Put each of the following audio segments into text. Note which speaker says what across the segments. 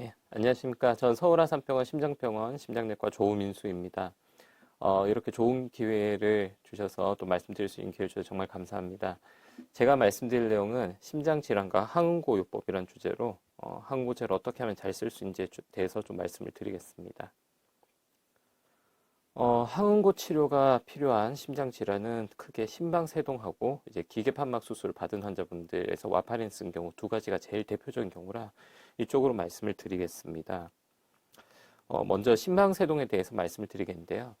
Speaker 1: 예, 안녕하십니까. 전 서울아산병원 심장병원 심장내과 조우민수입니다. 어, 이렇게 좋은 기회를 주셔서 또 말씀드릴 수 있는 기회를 주셔서 정말 감사합니다. 제가 말씀드릴 내용은 심장질환과 항응고요법이라는 주제로 어, 항응고제를 어떻게 하면 잘 쓸 수 있는지에 주- 대해서 좀 말씀을 드리겠습니다. 어, 항응고 치료가 필요한 심장 질환은 크게 심방세동하고 이제 기계판막 수술을 받은 환자분들에서 와파린 쓴 경우 두 가지가 제일 대표적인 경우라 이쪽으로 말씀을 드리겠습니다. 어, 먼저 심방세동에 대해서 말씀을 드리겠는데요.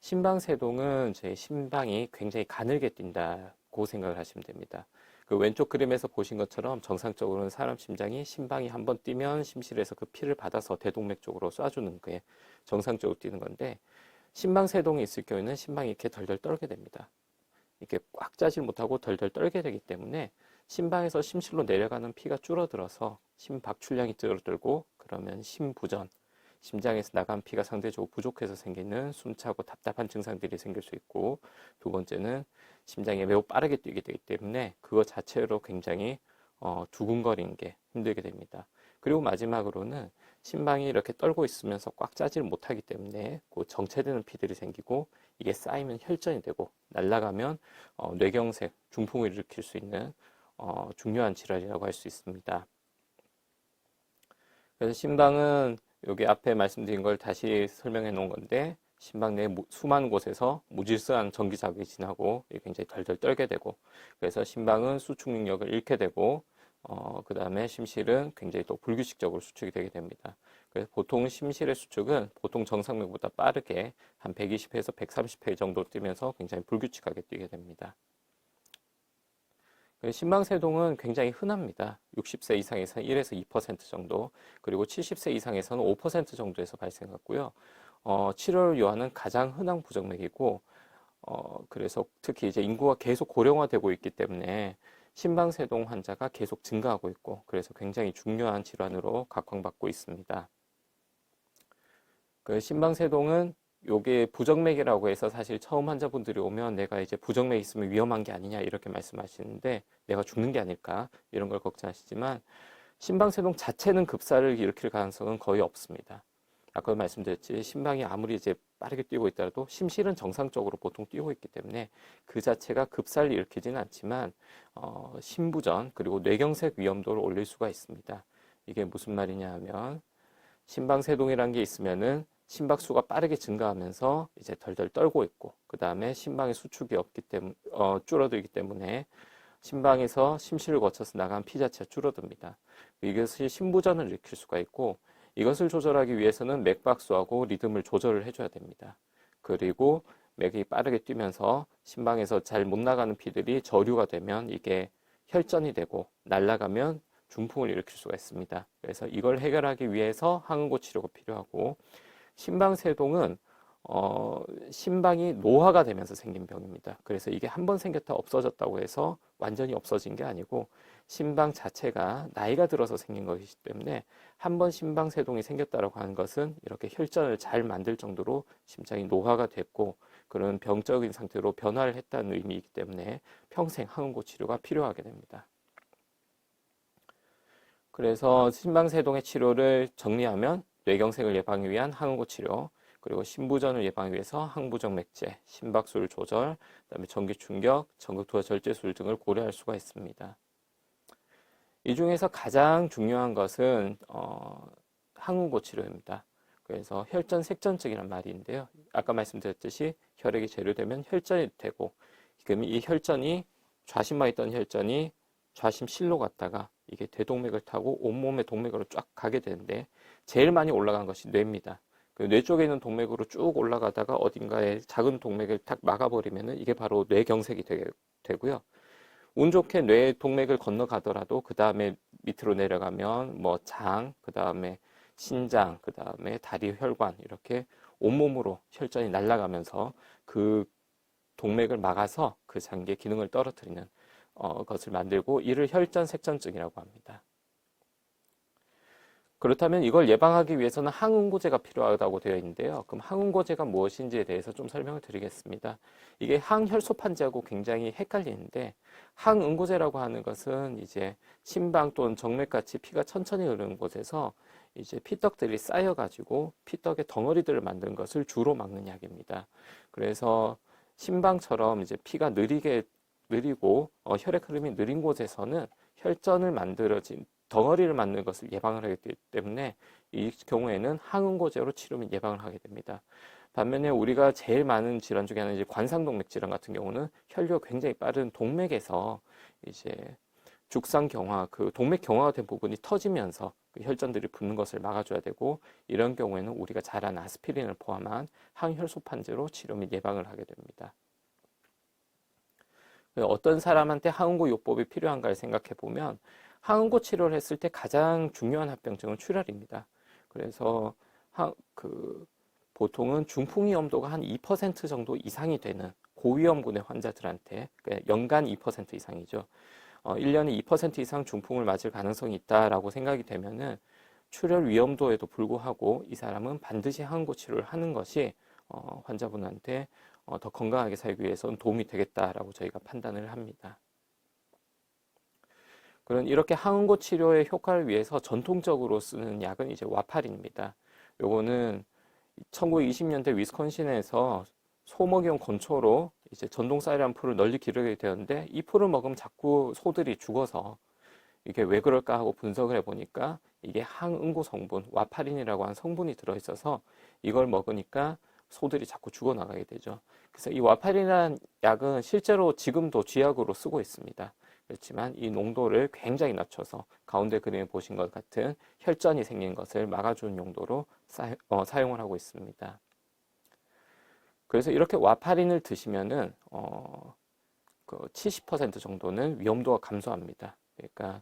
Speaker 1: 심방세동은 제 심방이 굉장히 가늘게 뛴다고 생각을 하시면 됩니다. 그 왼쪽 그림에서 보신 것처럼 정상적으로는 사람 심장이 심방이 한번 뛰면 심실에서 그 피를 받아서 대동맥 쪽으로 쏴주는 게 정상적으로 뛰는 건데 심방세동이 있을 경우에는 심방이 이렇게 덜덜 떨게 됩니다. 이렇게 꽉 짜질 못하고 덜덜 떨게 되기 때문에 심방에서 심실로 내려가는 피가 줄어들어서 심박출량이 줄어들고 그러면 심부전, 심장에서 나간 피가 상대적으로 부족해서 생기는 숨차고 답답한 증상들이 생길 수 있고 두 번째는 심장이 매우 빠르게 뛰게 되기 때문에 그것 자체로 굉장히 어, 두근거리는 게 힘들게 됩니다. 그리고 마지막으로는 심방이 이렇게 떨고 있으면서 꽉 짜지를 못하기 때문에 그 정체되는 피들이 생기고 이게 쌓이면 혈전이 되고 날아가면 어, 뇌경색, 중풍을 일으킬 수 있는 어, 중요한 질환이라고 할 수 있습니다. 그래서 심방은 여기 앞에 말씀드린 걸 다시 설명해 놓은 건데 심방 내 무- 수많은 곳에서 무질서한 전기 자극이 지나고 굉장히 덜덜 떨게 되고 그래서 심방은 수축 능력을 잃게 되고 어, 그 다음에 심실은 굉장히 또 불규칙적으로 수축이 되게 됩니다. 그래서 보통 심실의 수축은 보통 정상맥보다 빠르게 한 120회에서 130회 정도 뛰면서 굉장히 불규칙하게 뛰게 됩니다. 그 심방세동은 굉장히 흔합니다. 60세 이상에서는 1에서 2% 정도, 그리고 70세 이상에서는 5% 정도에서 발생하고요. 어, 치료를 요하는 가장 흔한 부정맥이고, 어, 그래서 특히 이제 인구가 계속 고령화되고 있기 때문에 심방세동 환자가 계속 증가하고 있고, 그래서 굉장히 중요한 질환으로 각광받고 있습니다. 그 심방세동은 요게 부정맥이라고 해서 사실 처음 환자분들이 오면 내가 이제 부정맥 있으면 위험한 게 아니냐 이렇게 말씀하시는데 내가 죽는 게 아닐까 이런 걸 걱정하시지만 심방세동 자체는 급사를 일으킬 가능성은 거의 없습니다. 아까 말씀드렸지 심방이 아무리 이제 빠르게 뛰고 있더라도 심실은 정상적으로 보통 뛰고 있기 때문에 그 자체가 급사를 일으키지는 않지만 어, 심부전 그리고 뇌경색 위험도를 올릴 수가 있습니다. 이게 무슨 말이냐 하면 심방세동이라는 게 있으면은 심박수가 빠르게 증가하면서 이제 덜덜 떨고 있고 그 다음에 심방의 수축이 없기 때문에 어, 줄어들기 때문에 심방에서 심실을 거쳐서 나간 피 자체가 줄어듭니다. 이것이 심부전을 일으킬 수가 있고 이것을 조절하기 위해서는 맥 박수하고 리듬을 조절을 해줘야 됩니다. 그리고 맥이 빠르게 뛰면서 심방에서 잘 못 나가는 피들이 저류가 되면 이게 혈전이 되고 날아가면 중풍을 일으킬 수가 있습니다. 그래서 이걸 해결하기 위해서 항응고 치료가 필요하고 심방세동은 어, 심방이 노화가 되면서 생긴 병입니다. 그래서 이게 한 번 생겼다 없어졌다고 해서 완전히 없어진 게 아니고 심방 자체가 나이가 들어서 생긴 것이기 때문에 한 번 심방 세동이 생겼다라고 하는 것은 이렇게 혈전을 잘 만들 정도로 심장이 노화가 됐고 그런 병적인 상태로 변화를 했다는 의미이기 때문에 평생 항응고 치료가 필요하게 됩니다. 그래서 심방세동의 치료를 정리하면 뇌경색을 예방하기 위한 항응고 치료, 그리고 심부전을 예방하기 위해서 항부정 맥제, 심박수를 조절, 그다음에 전기 충격, 전극투하 절제술 등을 고려할 수가 있습니다. 이 중에서 가장 중요한 것은 어, 항응고 치료입니다. 그래서 혈전 색전증이란 말이 있는데요. 아까 말씀드렸듯이 혈액이 재료되면 혈전이 되고 그럼 이 혈전이 좌심만 있던 혈전이 좌심실로 갔다가 이게 대동맥을 타고 온몸의 동맥으로 쫙 가게 되는데 제일 많이 올라간 것이 뇌입니다. 그뇌 쪽에 있는 동맥으로 쭉 올라가다가 어딘가에 작은 동맥을 탁 막아버리면은 이게 바로 뇌경색이 되게 되고요. 운 좋게 뇌 동맥을 건너가더라도 그 다음에 밑으로 내려가면 뭐 장, 그 다음에 신장, 그 다음에 다리 혈관 이렇게 온몸으로 혈전이 날아가면서 그 동맥을 막아서 그 장기의 기능을 떨어뜨리는 어, 것을 만들고 이를 혈전 색전증이라고 합니다. 그렇다면 이걸 예방하기 위해서는 항응고제가 필요하다고 되어 있는데요. 그럼 항응고제가 무엇인지에 대해서 좀 설명을 드리겠습니다. 이게 항혈소판제하고 굉장히 헷갈리는데 항응고제라고 하는 것은 이제 심방 또는 정맥같이 피가 천천히 흐르는 곳에서 이제 피떡들이 쌓여가지고 피떡의 덩어리들을 만드는 것을 주로 막는 약입니다. 그래서 심방처럼 이제 피가 느리게 느리고 어, 혈액 흐름이 느린 곳에서는 혈전을 만들어진 덩어리를 만드는 것을 예방을 하기 때문에 이 경우에는 항응고제로 치료 및 예방을 하게 됩니다. 반면에 우리가 제일 많은 질환 중에 하나는 이제 관상동맥 질환 같은 경우는 혈류가 굉장히 빠른 동맥에서 이제 죽상 경화, 그 동맥 경화가 된 부분이 터지면서 그 혈전들이 붙는 것을 막아줘야 되고 이런 경우에는 우리가 잘 아는 아스피린을 포함한 항혈소판제로 치료 및 예방을 하게 됩니다. 어떤 사람한테 항응고 요법이 필요한가를 생각해 보면 항응고 치료를 했을 때 가장 중요한 합병증은 출혈입니다. 그래서 하, 그 보통은 중풍 위험도가 한 2% 정도 이상이 되는 고위험군의 환자들한테 그러니까 연간 2% 이상이죠. 어, 1년에 2% 이상 중풍을 맞을 가능성이 있다라고 생각이 되면은 출혈 위험도에도 불구하고 이 사람은 반드시 항응고 치료를 하는 것이 어, 환자분한테 어, 더 건강하게 살기 위해서는 도움이 되겠다라고 저희가 판단을 합니다. 그런 이렇게 항응고 치료의 효과를 위해서 전통적으로 쓰는 약은 이제 와파린입니다. 요거는 1920년대 위스콘신에서 소먹이용 건초로 이제 전동쌀이라는 풀을 널리 기르게 되었는데 이 풀을 먹으면 자꾸 소들이 죽어서 이게 왜 그럴까 하고 분석을 해보니까 이게 항응고 성분, 와파린이라고 하는 성분이 들어있어서 이걸 먹으니까 소들이 자꾸 죽어나가게 되죠. 그래서 이 와파린이라는 약은 실제로 지금도 쥐약으로 쓰고 있습니다. 그렇지만 이 농도를 굉장히 낮춰서 가운데 그림에 보신 것 같은 혈전이 생긴 것을 막아주는 용도로 사, 어, 사용을 하고 있습니다. 그래서 이렇게 와파린을 드시면은 어, 그 70% 정도는 위험도가 감소합니다. 그러니까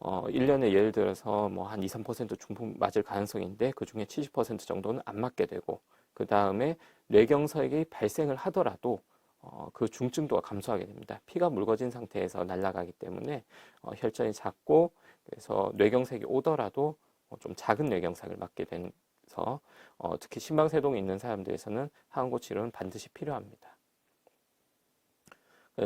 Speaker 1: 어, 1년에 예를 들어서 뭐 한 2, 3% 중풍 맞을 가능성인데 그 중에 70% 정도는 안 맞게 되고 그 다음에 뇌경색이 발생을 하더라도 어, 그 중증도가 감소하게 됩니다. 피가 묽어진 상태에서 날아가기 때문에 어, 혈전이 작고 그래서 뇌경색이 오더라도 어, 좀 작은 뇌경색을 맞게 돼서 어, 특히 심방세동이 있는 사람들에서는 항고 치료는 반드시 필요합니다.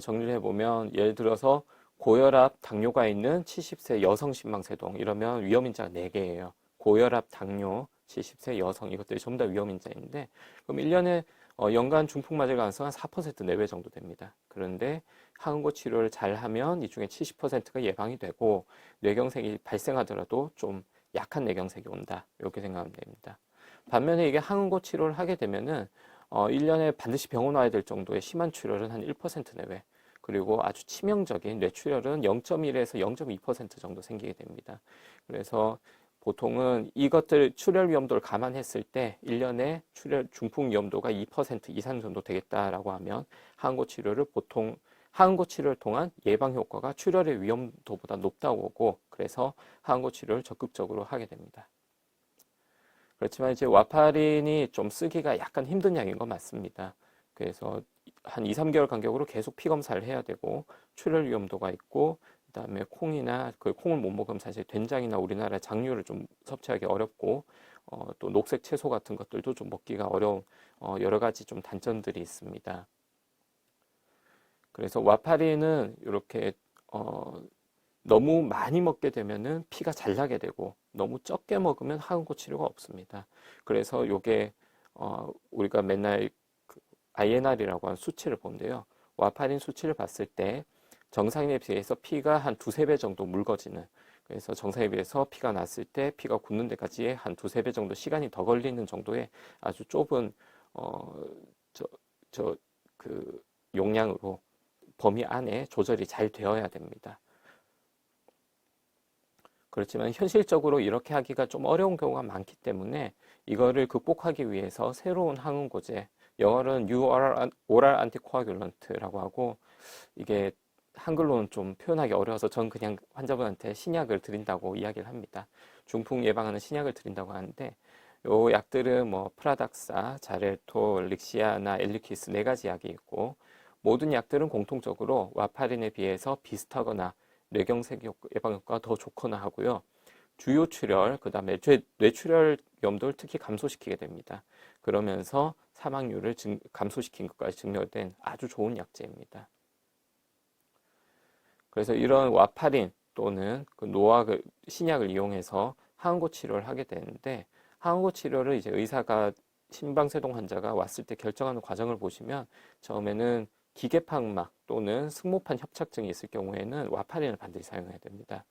Speaker 1: 정리를 해보면 예를 들어서 고혈압, 당뇨가 있는 70세 여성 심방세동 이러면 위험인자가 4개예요. 고혈압, 당뇨, 70세 여성 이것들이 전부 다 위험인자인데 그럼 1년에 어, 연간 중풍 맞을 가능성은 한 4% 내외 정도 됩니다. 그런데 항응고 치료를 잘 하면 이 중에 70%가 예방이 되고 뇌경색이 발생하더라도 좀 약한 뇌경색이 온다. 이렇게 생각하면 됩니다. 반면에 이게 항응고 치료를 하게 되면은 어, 1년에 반드시 병원 와야 될 정도의 심한 출혈은 한 1% 내외. 그리고 아주 치명적인 뇌출혈은 0.1에서 0.2% 정도 생기게 됩니다. 그래서 보통은 이것들 출혈 위험도를 감안했을 때 1년에 출혈 중풍 위험도가 2% 이상 정도 되겠다라고 하면 항고 치료를 보통 항고 치료를 통한 예방 효과가 출혈의 위험도보다 높다고 보고 그래서 항고 치료를 적극적으로 하게 됩니다. 그렇지만 이제 와파린이 좀 쓰기가 약간 힘든 약인 건 맞습니다. 그래서 한 2, 3개월 간격으로 계속 피 검사를 해야 되고 출혈 위험도가 있고 그다음에 콩이나 그 콩을 못 먹으면 사실 된장이나 우리나라 장류를 좀 섭취하기 어렵고 어, 또 녹색 채소 같은 것들도 좀 먹기가 어려운 어, 여러 가지 좀 단점들이 있습니다. 그래서 와파리는 이렇게 어, 너무 많이 먹게 되면은 피가 잘 나게 되고 너무 적게 먹으면 항응고 치료가 없습니다. 그래서 요게 어, 우리가 맨날 그 INR이라고 하는 수치를 보는데요. 와파린 수치를 봤을 때 정상인에 비해서 피가 한 두세 배 정도 mul거지는 그래서 정상에 비해서 피가 났을 때 피가 굳는 데까지 한 두세 배 정도 시간이 더 걸리는 정도의 아주 좁은 어저 저그 용량으로 범위 안에 조절이 잘 되어야 됩니다. 그렇지만 현실적으로 이렇게 하기가 좀 어려운 경우가 많기 때문에 이거를 극복하기 위해서 새로운 항응고제, 영어로는 URR, 오랄 안티코아귤런트라고 하고 이게 한글로는 좀 표현하기 어려워서 전 그냥 환자분한테 신약을 드린다고 이야기를 합니다. 중풍 예방하는 신약을 드린다고 하는데 요 약들은 뭐 프라닥사, 자렐토, 릭시아나 엘리키스 네 가지 약이 있고 모든 약들은 공통적으로 와파린에 비해서 비슷하거나 뇌경색 예방 효과가 더 좋거나 하고요. 주요 출혈, 그 다음에 뇌출혈 위험도를 특히 감소시키게 됩니다. 그러면서 사망률을 증, 감소시킨 것까지 증명된 아주 좋은 약제입니다. 그래서 이런 와파린 또는 그 노악을 신약을 이용해서 항응고 치료를 하게 되는데 항응고 치료를 이제 의사가 심방세동 환자가 왔을 때 결정하는 과정을 보시면 처음에는 기계파음막 또는 승모판 협착증이 있을 경우에는 와파린을 반드시 사용해야 됩니다.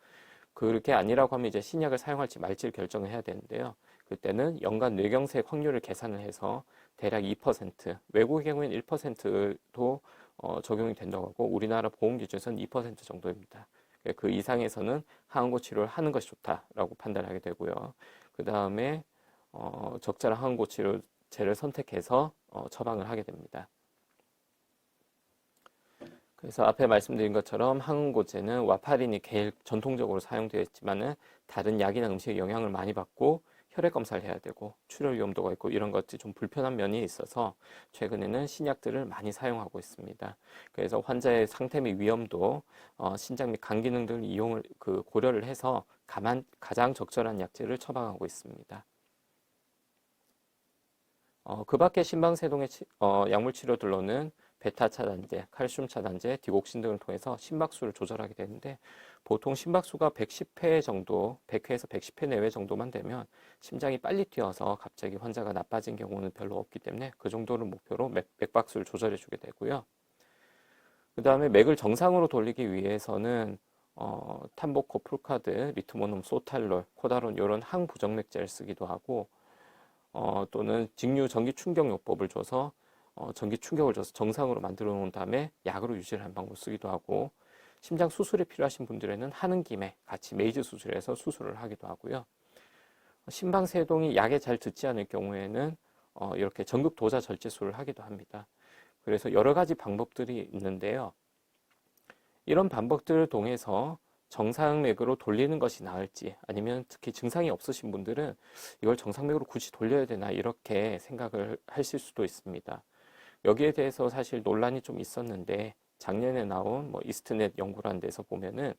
Speaker 1: 그렇게 아니라고 하면 이제 신약을 사용할지 말지를 결정을 해야 되는데요. 그때는 연간 뇌경색 확률을 계산을 해서 대략 2%, 외국의 경우에는 1%도 어, 적용이 된다고 하고 우리나라 보험 기준에서는 2% 정도입니다. 그 이상에서는 항응고 치료를 하는 것이 좋다라고 판단하게 되고요. 그 다음에 어, 적절한 항응고 치료제를 선택해서 어, 처방을 하게 됩니다. 그래서 앞에 말씀드린 것처럼 항응고제는 와파린이 제일 전통적으로 사용되어 있지만은 다른 약이나 음식에 영향을 많이 받고 혈액 검사를 해야 되고 출혈 위험도가 있고 이런 것들이 좀 불편한 면이 있어서 최근에는 신약들을 많이 사용하고 있습니다. 그래서 환자의 상태 및 위험도 어, 신장 및 간 기능 등을 이용을 그 고려를 해서 가만, 가장 적절한 약제를 처방하고 있습니다. 어, 그 밖에 심방세동의 치, 어, 약물 치료들로는 베타 차단제, 칼슘 차단제, 디곡신 등을 통해서 심박수를 조절하게 되는데 보통 심박수가 110회 정도, 100회에서 110회 내외 정도만 되면 심장이 빨리 뛰어서 갑자기 환자가 나빠진 경우는 별로 없기 때문에 그 정도를 목표로 맥, 맥박수를 조절해 주게 되고요. 그 다음에 맥을 정상으로 돌리기 위해서는 어, 탄보코 풀카드, 리트모눔, 소탈롤, 코다론 이런 항부정맥제를 쓰기도 하고 어, 또는 직류 전기 충격요법을 줘서 어, 전기 충격을 줘서 정상으로 만들어 놓은 다음에 약으로 유지를 하는 방법 쓰기도 하고 심장 수술이 필요하신 분들에는 하는 김에 같이 메이즈 수술해서 수술을 하기도 하고요. 심방세동이 약에 잘 듣지 않을 경우에는 어, 이렇게 전극 도자 절제술을 하기도 합니다. 그래서 여러 가지 방법들이 있는데요. 이런 방법들을 통해서 정상맥으로 돌리는 것이 나을지 아니면 특히 증상이 없으신 분들은 이걸 정상맥으로 굳이 돌려야 되나 이렇게 생각을 하실 수도 있습니다. 여기에 대해서 사실 논란이 좀 있었는데 작년에 나온 뭐 이스트넷 연구라는 데서 보면은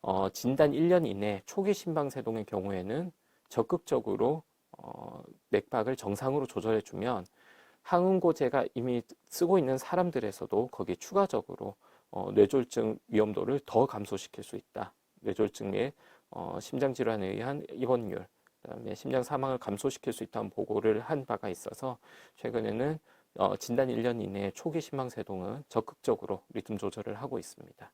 Speaker 1: 어, 진단 1년 이내 초기 심방세동의 경우에는 적극적으로 어, 맥박을 정상으로 조절해 주면 항응고제가 이미 쓰고 있는 사람들에서도 거기에 추가적으로 어, 뇌졸중 위험도를 더 감소시킬 수 있다. 뇌졸중 및 어, 심장질환에 의한 입원율, 그다음에 심장 사망을 감소시킬 수 있다는 보고를 한 바가 있어서 최근에는 어, 진단 1년 이내에 초기 심방세동은 적극적으로 리듬 조절을 하고 있습니다.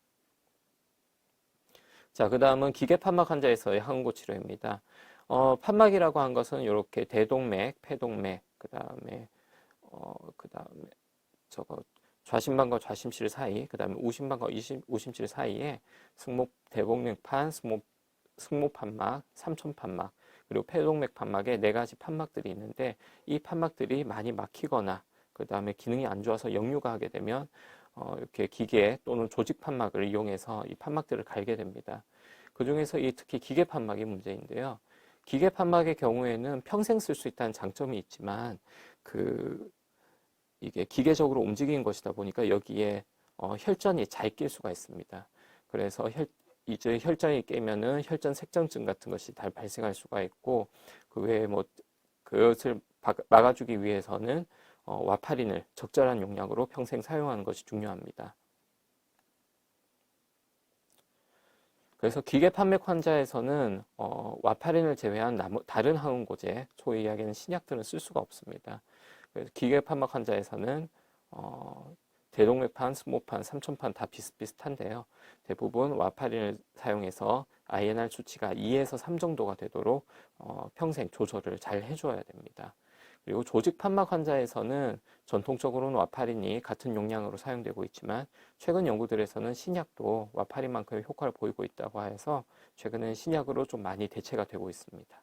Speaker 1: 자, 그 다음은 기계 판막 환자에서의 항응고 치료입니다. 어, 판막이라고 한 것은 이렇게 대동맥, 폐동맥, 그 다음에 어, 그 다음에 저거 좌심방과 좌심실 사이, 그 다음에 우심방과 우심실 사이에 승모 대복맥판, 승모 승모 판막, 삼촌 판막, 그리고 폐동맥 판막에 네 가지 판막들이 있는데 이 판막들이 많이 막히거나 그 다음에 기능이 안 좋아서 역류가 하게 되면 어, 이렇게 기계 또는 조직 판막을 이용해서 이 판막들을 갈게 됩니다. 그 중에서 이 특히 기계 판막이 문제인데요. 기계 판막의 경우에는 평생 쓸 수 있다는 장점이 있지만 그 이게 기계적으로 움직이는 것이다 보니까 여기에 어, 혈전이 잘 낄 수가 있습니다. 그래서 혈, 이제 혈전이 깨면은 혈전 색정증 같은 것이 잘 발생할 수가 있고 그 외에 뭐 그것을 막아주기 위해서는 어, 와파린을 적절한 용량으로 평생 사용하는 것이 중요합니다. 그래서 기계 판맥 환자에서는 어, 와파린을 제외한 나무, 다른 항응고제, 소위 이야기하는 신약들은 쓸 수가 없습니다. 그래서 기계 판막 환자에서는 어, 대동맥판, 스모판, 삼촌판 다 비슷비슷한데요. 대부분 와파린을 사용해서 INR 수치가 2에서 3 정도가 되도록 어, 평생 조절을 잘 해줘야 됩니다. 그리고 조직 판막 환자에서는 전통적으로는 와파린이 같은 용량으로 사용되고 있지만 최근 연구들에서는 신약도 와파린만큼의 효과를 보이고 있다고 해서 최근엔 신약으로 좀 많이 대체가 되고 있습니다.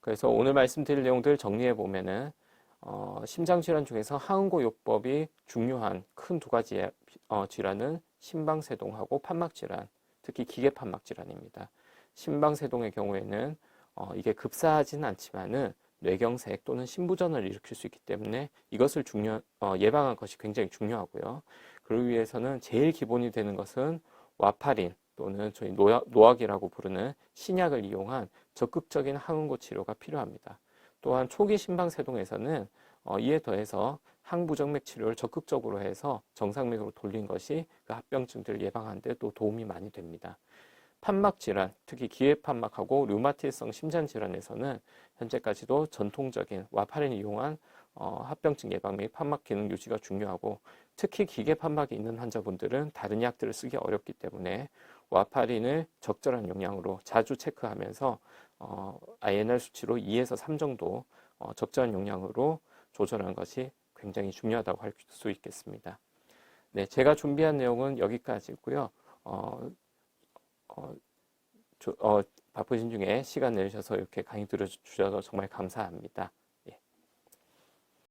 Speaker 1: 그래서 오늘 말씀드릴 내용들 정리해 보면은 어, 심장질환 중에서 항응고요법이 중요한 큰 두 가지 어, 질환은 심방세동하고 판막질환, 특히 기계판막질환입니다. 심방세동의 경우에는 어, 이게 급사하지는 않지만은 뇌경색 또는 심부전을 일으킬 수 있기 때문에 이것을 중요, 어, 예방한 것이 굉장히 중요하고요. 그러기 위해서는 제일 기본이 되는 것은 와파린 또는 저희 노약, 노악이라고 부르는 신약을 이용한 적극적인 항응고 치료가 필요합니다. 또한 초기 심방세동에서는 어, 이에 더해서 항부정맥 치료를 적극적으로 해서 정상맥으로 돌린 것이 그 합병증들을 예방하는 데 또 도움이 많이 됩니다. 판막 질환, 특히 기회 판막하고 류마티성 심장 질환에서는 현재까지도 전통적인 와파린을 이용한 어, 합병증 예방 및 판막 기능 유지가 중요하고 특히 기계 판막이 있는 환자분들은 다른 약들을 쓰기 어렵기 때문에 와파린을 적절한 용량으로 자주 체크하면서 어, INR 수치로 2에서 3 정도 어, 적절한 용량으로 조절하는 것이 굉장히 중요하다고 할 수 있겠습니다. 네, 제가 준비한 내용은 여기까지고요. 어, 어, 조, 어, 바쁘신 중에 시간 내주셔서 이렇게 강의 들어주셔서 정말 감사합니다.